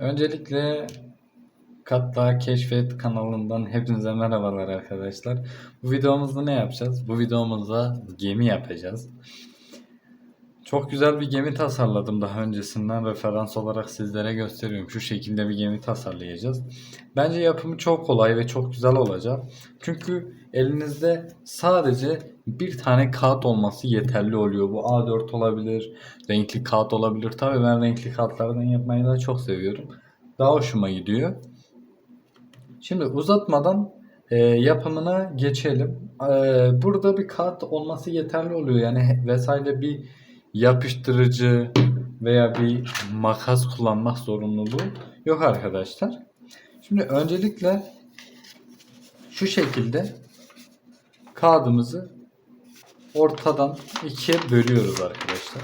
Öncelikle Katla Keşfet kanalından hepinize merhabalar arkadaşlar. Bu videomuzda ne yapacağız? Bu videomuzda gemi yapacağız. Çok güzel bir gemi tasarladım daha öncesinden referans olarak sizlere gösteriyorum. Şu şekilde bir gemi tasarlayacağız. Bence yapımı çok kolay ve çok güzel olacak. Çünkü elinizde sadece bir tane kağıt olması yeterli oluyor. Bu A4 olabilir, renkli kağıt olabilir. Tabii ben renkli kağıtlardan yapmayı da çok seviyorum. Daha hoşuma gidiyor. Şimdi uzatmadan e, yapımına geçelim. E, burada bir kağıt olması yeterli oluyor. Yani vesaire bir yapıştırıcı veya bir makas kullanmak zorunluluğu yok arkadaşlar. Şimdi öncelikle şu şekilde kağıdımızı ortadan ikiye bölüyoruz arkadaşlar.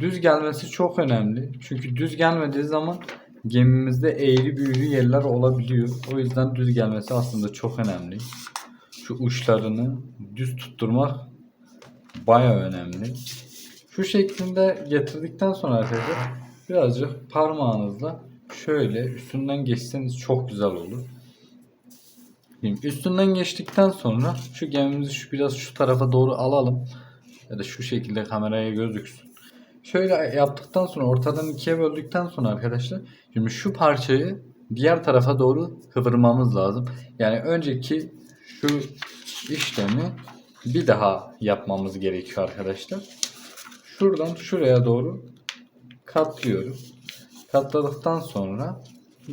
Düz gelmesi çok önemli. Çünkü düz gelmediği zaman gemimizde eğri büğrü yerler olabiliyor. O yüzden düz gelmesi aslında çok önemli. Şu uçlarını düz tutturmak baya önemli. Şu şeklinde getirdikten sonra arkadaşlar birazcık parmağınızla şöyle üstünden geçseniz çok güzel olur. Şimdi üstünden geçtikten sonra şu gemimizi şu biraz şu tarafa doğru alalım. Ya da şu şekilde kameraya gözüksün. Şöyle yaptıktan sonra ortadan ikiye böldükten sonra arkadaşlar şimdi şu parçayı diğer tarafa doğru kıvırmamız lazım. Yani önceki şu işlemi bir daha yapmamız gerekiyor arkadaşlar. Şuradan şuraya doğru katlıyoruz. Katladıktan sonra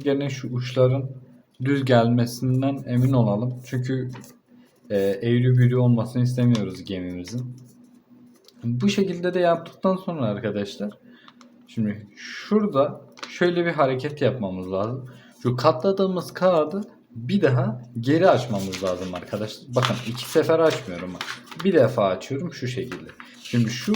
gene şu uçların düz gelmesinden emin olalım. Çünkü e, eğri büğrü olmasını istemiyoruz gemimizin. Bu şekilde de yaptıktan sonra arkadaşlar şimdi şurada şöyle bir hareket yapmamız lazım. Şu katladığımız kağıdı bir daha geri açmamız lazım arkadaşlar. Bakın iki sefer açmıyorum. Bir defa açıyorum şu şekilde. Şimdi şu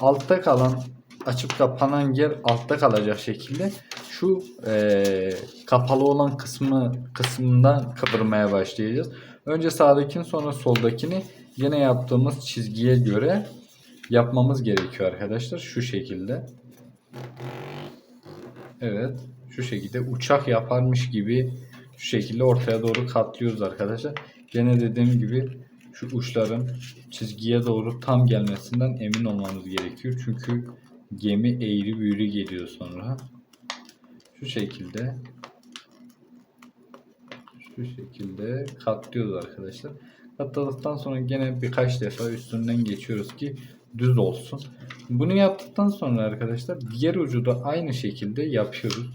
altta kalan açıp kapanan yer altta kalacak şekilde şu eee, kapalı olan kısmı kısmından kıvırmaya başlayacağız. Önce sağdakini sonra soldakini yine yaptığımız çizgiye göre yapmamız gerekiyor arkadaşlar. Şu şekilde. Evet. Şu şekilde uçak yaparmış gibi şu şekilde ortaya doğru katlıyoruz arkadaşlar. Gene dediğim gibi şu uçların çizgiye doğru tam gelmesinden emin olmamız gerekiyor. Çünkü gemi eğri büğrü geliyor sonra. Şu şekilde şu şekilde katlıyoruz arkadaşlar. Katladıktan sonra gene birkaç defa üstünden geçiyoruz ki düz olsun. Bunu yaptıktan sonra arkadaşlar diğer ucu da aynı şekilde yapıyoruz.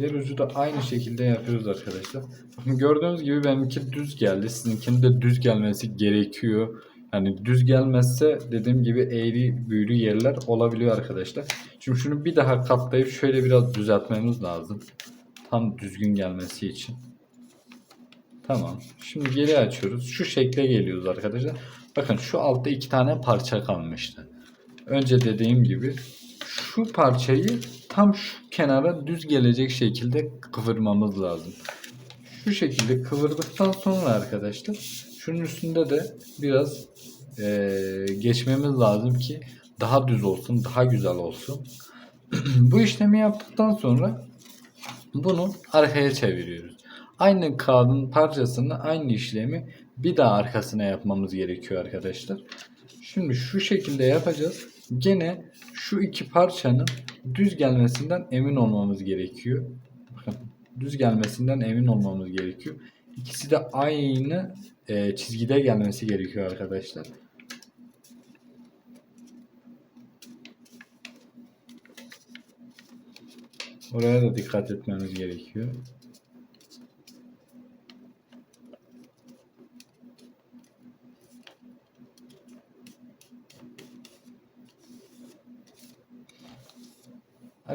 Diğer ucu da aynı şekilde yapıyoruz arkadaşlar. Bakın gördüğünüz gibi benimki düz geldi. Sizinkinin de düz gelmesi gerekiyor. Yani düz gelmezse dediğim gibi eğri büğrü yerler olabiliyor arkadaşlar. Şimdi şunu bir daha katlayıp şöyle biraz düzeltmemiz lazım. Tam düzgün gelmesi için. Tamam. Şimdi geri açıyoruz. Şu şekle geliyoruz arkadaşlar. Bakın şu altta iki tane parça kalmıştı. Önce dediğim gibi şu parçayı tam şu kenara düz gelecek şekilde kıvırmamız lazım. Şu şekilde kıvırdıktan sonra arkadaşlar şunun üstünde de biraz eee, geçmemiz lazım ki daha düz olsun, daha güzel olsun. Bu işlemi yaptıktan sonra bunu arkaya çeviriyoruz. Aynı kağıdın parçasını aynı işlemi bir daha arkasına yapmamız gerekiyor arkadaşlar. Şimdi şu şekilde yapacağız. Gene şu iki parçanın düz gelmesinden emin olmamız gerekiyor. Bakın düz gelmesinden emin olmamız gerekiyor. İkisi de aynı e, çizgide gelmesi gerekiyor arkadaşlar. Oraya da dikkat etmemiz gerekiyor.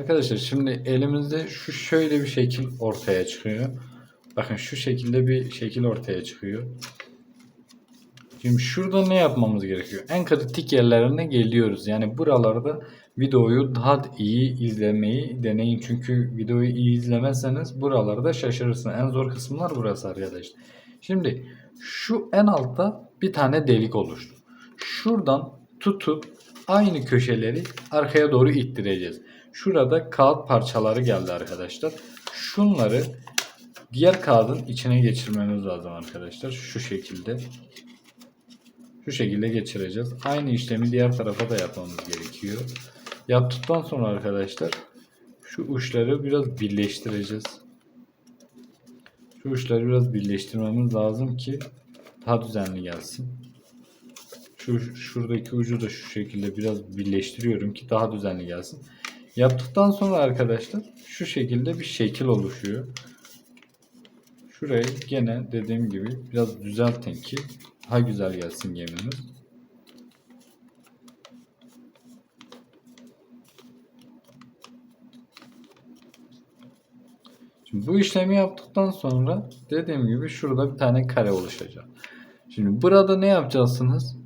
Arkadaşlar şimdi elimizde şu şöyle bir şekil ortaya çıkıyor. Bakın şu şekilde bir şekil ortaya çıkıyor. Şimdi şurada ne yapmamız gerekiyor? En kritik yerlerine geliyoruz. Yani buralarda videoyu daha iyi izlemeyi deneyin. Çünkü videoyu iyi izlemezseniz buralarda şaşırırsınız. En zor kısımlar burası arkadaşlar. Şimdi şu en altta bir tane delik oluştu. Şuradan tutup aynı köşeleri arkaya doğru ittireceğiz. Şurada kağıt parçaları geldi arkadaşlar. Şunları diğer kağıdın içine geçirmemiz lazım arkadaşlar. Şu şekilde. Şu şekilde geçireceğiz. Aynı işlemi diğer tarafa da yapmamız gerekiyor. Yaptıktan sonra arkadaşlar şu uçları biraz birleştireceğiz. Şu uçları biraz birleştirmemiz lazım ki daha düzenli gelsin. Şu şuradaki ucu da şu şekilde biraz birleştiriyorum ki daha düzenli gelsin. Yaptıktan sonra arkadaşlar şu şekilde bir şekil oluşuyor. Şurayı gene dediğim gibi biraz düzeltin ki daha güzel gelsin gemimiz. Şimdi bu işlemi yaptıktan sonra dediğim gibi şurada bir tane kare oluşacak. Şimdi burada ne yapacaksınız?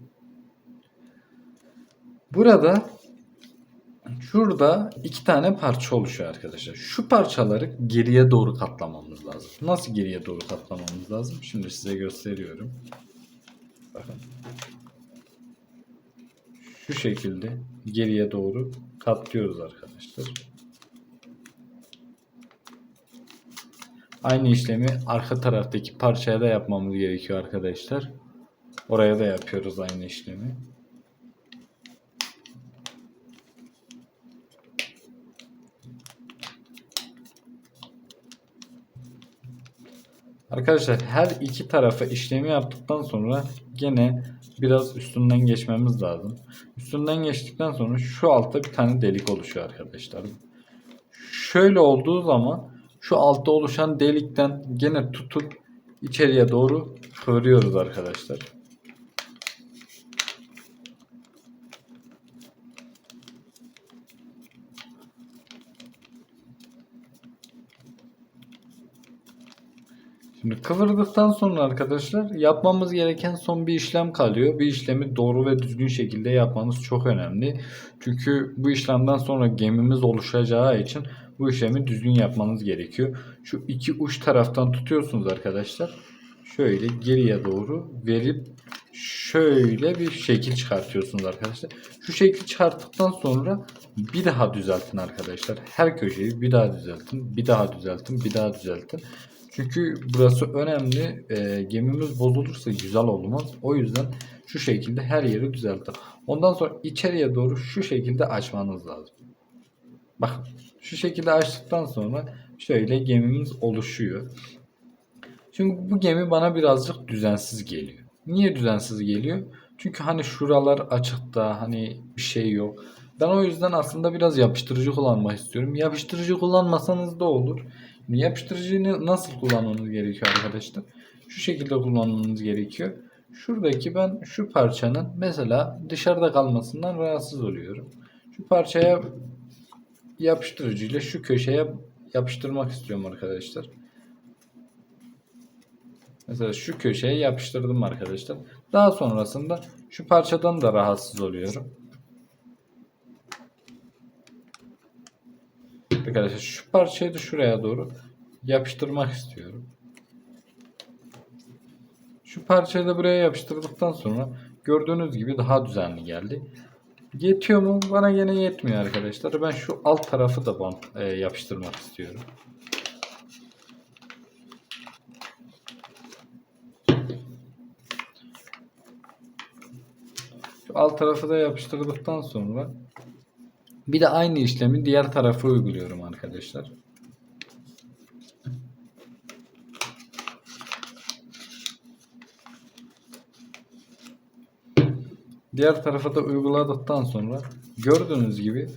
Burada şurada iki tane parça oluşuyor arkadaşlar. Şu parçaları geriye doğru katlamamız lazım. Nasıl geriye doğru katlamamız lazım? Şimdi size gösteriyorum. Bakın. Şu şekilde geriye doğru katlıyoruz arkadaşlar. Aynı işlemi arka taraftaki parçaya da yapmamız gerekiyor arkadaşlar. Oraya da yapıyoruz aynı işlemi. Arkadaşlar her iki tarafa işlemi yaptıktan sonra gene biraz üstünden geçmemiz lazım. Üstünden geçtikten sonra şu altta bir tane delik oluşuyor arkadaşlar. Şöyle olduğu zaman şu altta oluşan delikten gene tutup içeriye doğru kıvırıyoruz arkadaşlar. Şimdi kıvırdıktan sonra arkadaşlar yapmamız gereken son bir işlem kalıyor. Bir işlemi doğru ve düzgün şekilde yapmanız çok önemli. Çünkü bu işlemden sonra gemimiz oluşacağı için bu işlemi düzgün yapmanız gerekiyor. Şu iki uç taraftan tutuyorsunuz arkadaşlar. Şöyle geriye doğru verip şöyle bir şekil çıkartıyorsunuz arkadaşlar. Şu şekil çıkarttıktan sonra bir daha düzeltin arkadaşlar. Her köşeyi bir daha düzeltin, bir daha düzeltin, bir daha düzeltin. Çünkü burası önemli. E, gemimiz bozulursa güzel olmaz. O yüzden şu şekilde her yeri düzeltin. Ondan sonra içeriye doğru şu şekilde açmanız lazım. Bakın şu şekilde açtıktan sonra şöyle gemimiz oluşuyor. Şimdi bu gemi bana birazcık düzensiz geliyor. Niye düzensiz geliyor? Çünkü hani şuralar açıkta hani bir şey yok. Ben o yüzden aslında biraz yapıştırıcı kullanmak istiyorum. Yapıştırıcı kullanmasanız da olur. Yapıştırıcıyı nasıl kullanmanız gerekiyor arkadaşlar? Şu şekilde kullanmanız gerekiyor. Şuradaki ben şu parçanın mesela dışarıda kalmasından rahatsız oluyorum. Şu parçaya yapıştırıcıyla şu köşeye yapıştırmak istiyorum arkadaşlar. Mesela şu köşeye yapıştırdım arkadaşlar. Daha sonrasında şu parçadan da rahatsız oluyorum. Arkadaşlar şu parçayı da şuraya doğru yapıştırmak istiyorum. Şu parçayı da buraya yapıştırdıktan sonra gördüğünüz gibi daha düzenli geldi. Yetiyor mu? Bana yine yetmiyor arkadaşlar. Ben şu alt tarafı da bant, e, yapıştırmak istiyorum. Şu alt tarafı da yapıştırdıktan sonra bir de aynı işlemi diğer tarafa uyguluyorum arkadaşlar. Diğer tarafa da uyguladıktan sonra gördüğünüz gibi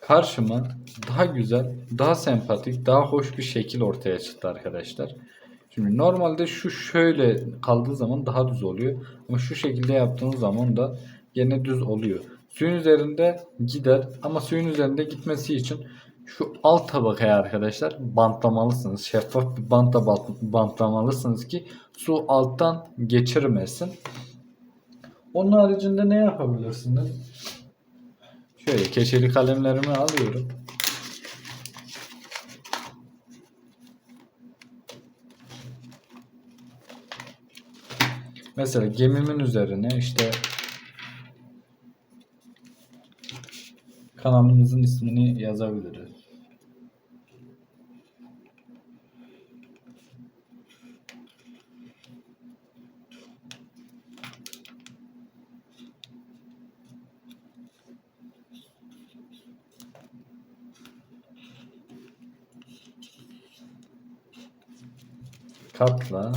karşıma daha güzel, daha sempatik, daha hoş bir şekil ortaya çıktı arkadaşlar. Şimdi normalde şu şöyle kaldığı zaman daha düz oluyor. Ama şu şekilde yaptığınız zaman da gene düz oluyor. Suyun üzerinde gider ama suyun üzerinde gitmesi için şu alt tabakaya arkadaşlar bantlamalısınız. Şeffaf bir bantla bantlamalısınız ki su alttan geçirmesin. Onun haricinde ne yapabilirsiniz? Şöyle keçeli kalemlerimi alıyorum. Mesela gemimin üzerine işte kanalımızın ismini yazabiliriz. Katla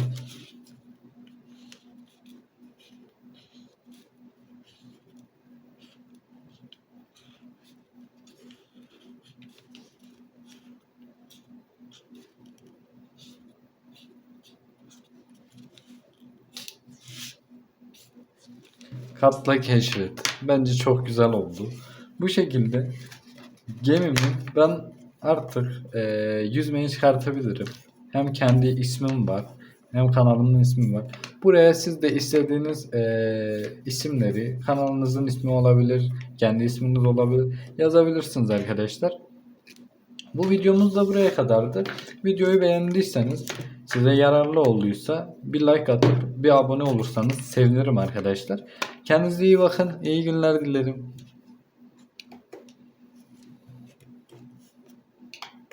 Katla keşfet. Bence çok güzel oldu. Bu şekilde gemimi ben artık eee yüzmeye çıkartabilirim. Hem kendi ismim var hem kanalımın ismi var. Buraya siz de istediğiniz eee, isimleri kanalınızın ismi olabilir, kendi isminiz olabilir yazabilirsiniz arkadaşlar. Bu videomuz da buraya kadardı. Videoyu beğendiyseniz, size yararlı olduysa bir like atıp bir abone olursanız sevinirim arkadaşlar. Kendinize iyi bakın. İyi günler dilerim.